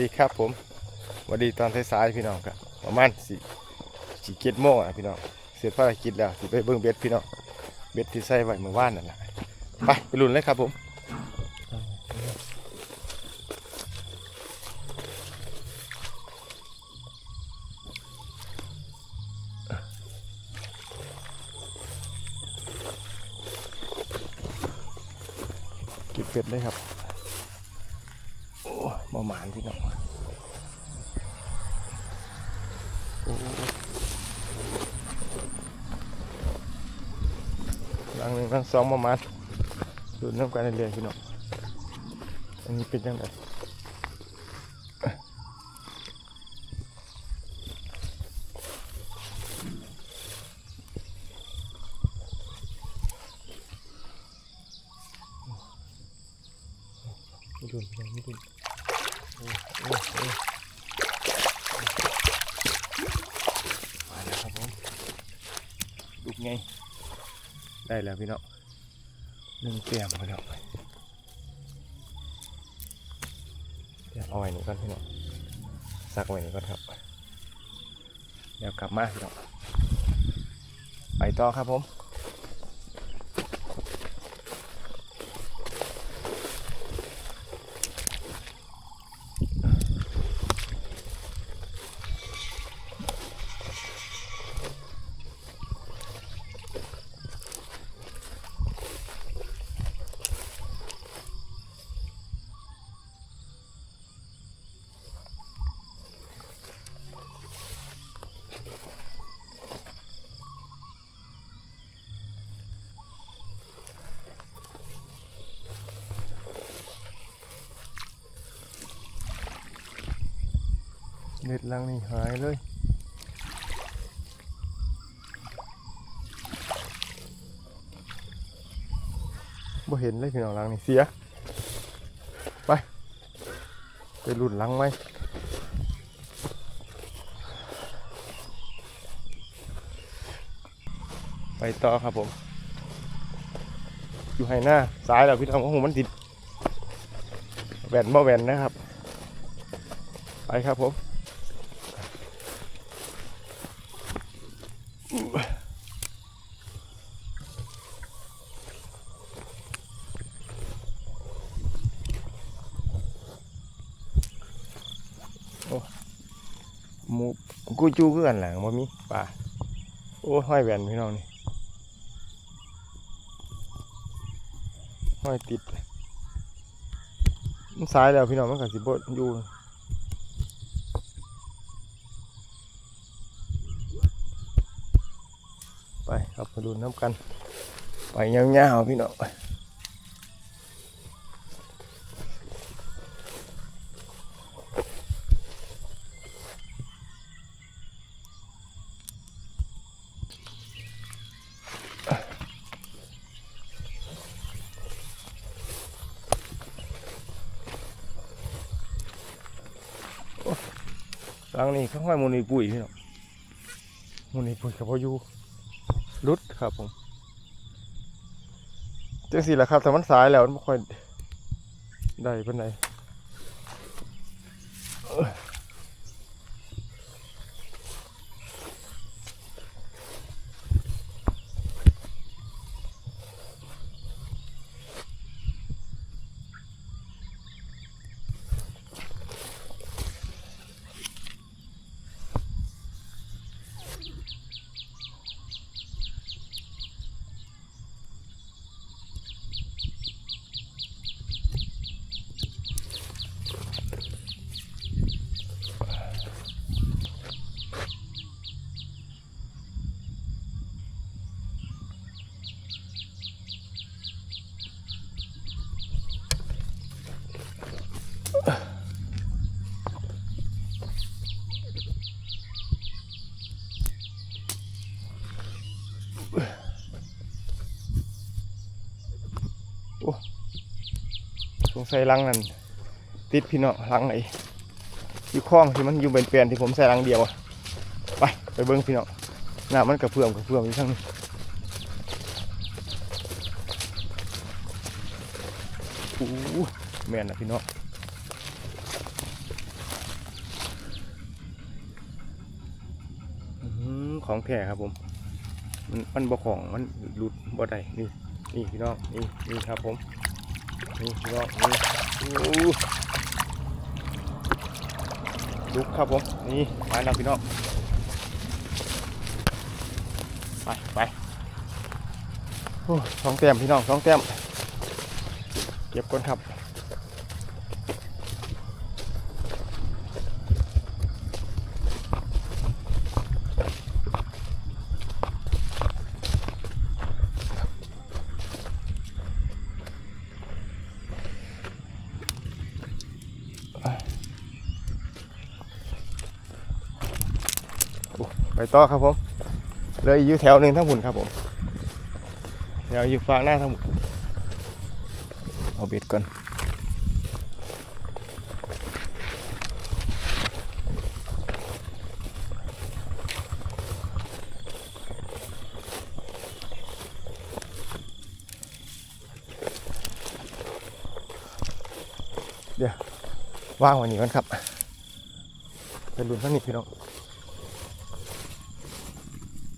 ดีครับผมวัสดีตอนสายๆพี่น้องครับประมาณสี่สี่เจ็ดโมงอะพี่น้องเสร็จภารกิจแล้วสิไปเบิ่งเบ็ดพี่น้องเบ็ดที่ใส่ไว้เมื่อวานนั่นแหละไปไปลุ้นเลยครับผมเก็บเบ็ดเลยครับ อ้มาหมานพี่น้องลังหนึ่งหลังสองประมาณดูน้ำกันเรื่อยๆพี่น้องอันนี้เป็นยังไงไม่ดุนพี่น้องไม่ดุน โอ้โอ้โอ้มาแล้วครับผมลูก ไง ได้แล้วพี่น้องหนึ่งเตรียมไปแล้วเดี๋ยวเอาไว้หนึ่งก่อนพี่น้องซักไว้หนึ่งก่อนครับ เดี๋ยวกลับมาพี่น้องไปต่อครับผม เน็ตลังนี่หายเลยบ่เห็นเลยพี่น้องลังนี่เสีย ไป ไปรุ่นลังไหมไปต่อครับผม อยู่ให้หน้าซ้ายแล้วพี่น้องของผมมันติดแหวนบ่แหวนนะครับ ไปครับผม หมูกูจูคือกันแหละบ่มีปลาโอ้ห้อยแหวนพี่น้องนี่ห้อยติดมันสายแล้วพี่น้องมันก็สิบ่อยู่ไปครับมาดูน้ำกัน ไปเงาวๆพี่น้อง หลังนี้ข้างห้อยมูนีปุ๋ยพี่น้องมูนีปุ๋ยกับพอยูรุดครับผมจังสี่แหละครับแต่มันสายแล้วมันไม่ค่อยได้เป็นไห งสัยลังนั่นติดพี่เนาะลังไหนอยู่คล้องที่มันอยู่เป็นเปลี่ยนที่ผมใส่ลังเดียวไปไปเบิ้งพี่เนาะหน้ามันกระเพื่อมกระเพื่อมอยู่ทั้งนี้โอ้แม่นนะพี่เนาะของแผ่ครับผม มันมันบ่ของมันหลุดบ่ได้นี่นี่พี่น้องนี่นี่ครับผม นี่พี่น้องนี่อู้ลุกครับผม นี่มาแล้วพี่น้อง ไปไปโอ้สองเต็มพี่น้องสองเต็มเก็บก่อนครับ ไปต่อครับผมเลยอยู่แถวหนึ่งทั้งหมุนครับผมแถวอยู่ฝั่งหน้าทั้งหมุนเอาเบ็ดก่อนเดี๋ยวว่างวันนี้กันครับเป็นรุ่นทั้งนี้พี่น้อง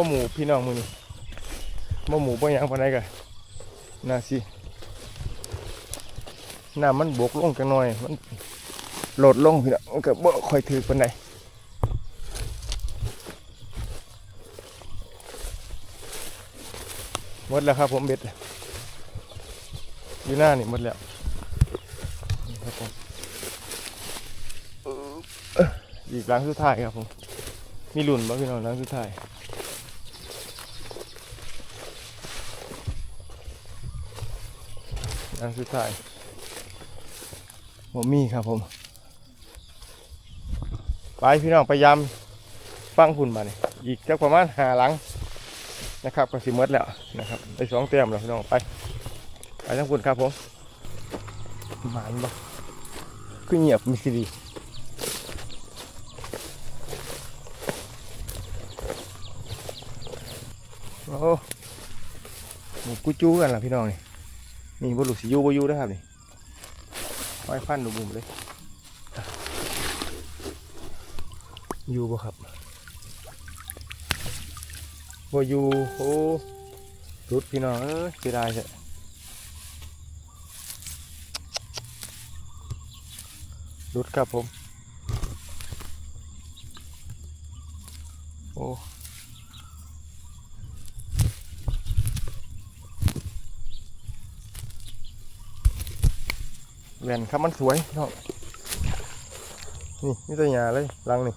บ่หมูพี่น้องมือนี่บ่หมูบ่ยังปานใดกันน่าสิน้ำมันบกลงจังหน่อย มันโหลดลงพี่น้องมันก็บ่ค่อยถือปานใดหมดแล้วครับผมเบ็ดอยู่หน้านี่หมดแล้วครับผมอีกหลังสุดท้ายครับผม มีรุ่นบ่พี่น้องหลังสุดท้าย อันสุดท้ายผมมีครับผม ไปพี่น้องพยายามฟังพุ่นมาเนี่ยอีกจักประมาณหาหลังนะครับก็สิมดแล้วนะครับได้สองเต็มแล้วพี่น้องไปไปทั้งพุ่นครับผมหมานบ่คือเงียบมีสิดีโอ้หมูกุจูกันล่ะพี่น้องนี่ นี่บรุสิยูบยูนะครับนี่ห้อยฟันดูบุ่มเลยยูบ่ครับบอยูโอ้รุดพี่น้องเอ้ยเสียดายเถอะรุดครับผม แหวนครับมันสวยน้องนี่นี่ตัวหยาเลยรังนี่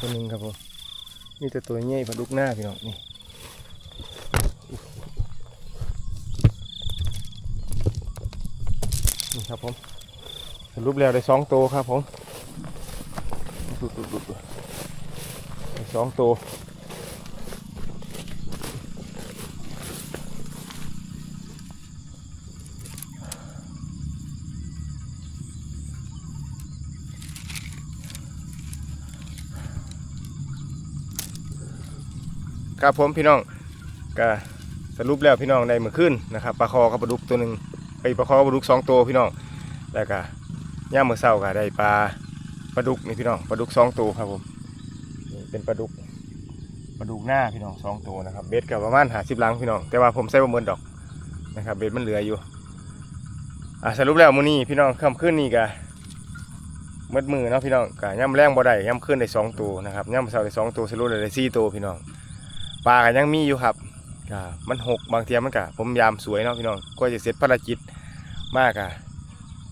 ตัวหนึ่งครับผมมีแต่ตัวใหญ่ปลาดุกหน้าพี่น้องนี่นี่ครับผมสรุปแล้วได้สองตัวครับผมดูดูดูดูได้สองตัว ครับผมพี่น้องก็สรุปแล้วพี่น้องได้เมื่อคืนนะครับปลาคอกับปลาดุกตัวหนึ่งไปปลาคอกับปลาดุกสองตัวพี่น้องแล้วก็ย่ามมื้อเช้าก็ได้ปลาปลาดุกนี่พี่น้องปลาดุกสองตัวครับผมนี่เป็นปลาดุกปลาดุกหน้าพี่น้องสองตัวนะครับเบ็ดกับประมาณหาสิบลังพี่น้องแต่ว่าผมใส่ประเมินดอกนะครับเบ็ดมันเหลืออยู่อะสรุปแล้วมื้อนี้พี่น้องค่ำคืนนี้กะมืดมือเนาะพี่น้องกะย่ำแรงบ่ได้ย่ำคืนได้สองตัวนะครับย่ำเช้าได้สองตัวสรุปได้สี่ตัวพี่น้อง ปลาก็ยังมีอยู่ครับก็มันหกบางเทียมันกะผมยามสวยเนาะพี่น้องก็จะเสร็จภารกิจมากอะ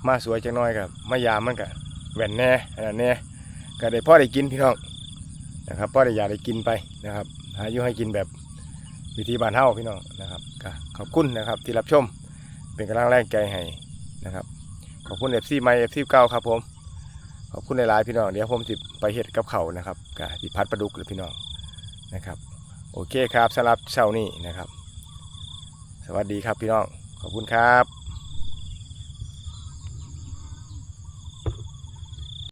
มาสวยจังน้อยกับมายามมันกะแหวนแหน่อันนั้นแหน่ก็ได้พ่อได้กินพี่น้องนะครับพ่อได้อยากได้กินไปนะครับหาอยู่ให้กินแบบวิธีบ้านเฮาพี่น้องนะครับก็ขอบคุณนะครับที่รับชมเป็นกำลังแรงใจให้นะครับขอบคุณเอฟซีไมเอฟซีเก้าครับผมขอบคุณหลายๆพี่น้องเดี๋ยวผมสิไปเฮ็ดกับเขาวนะครับกับที่พัดปลาดุกหรือพี่น้องนะครับ โอเคครับสำหรับเช้านี้นะครับ สวัสดีครับพี่น้อง ขอบคุณครับ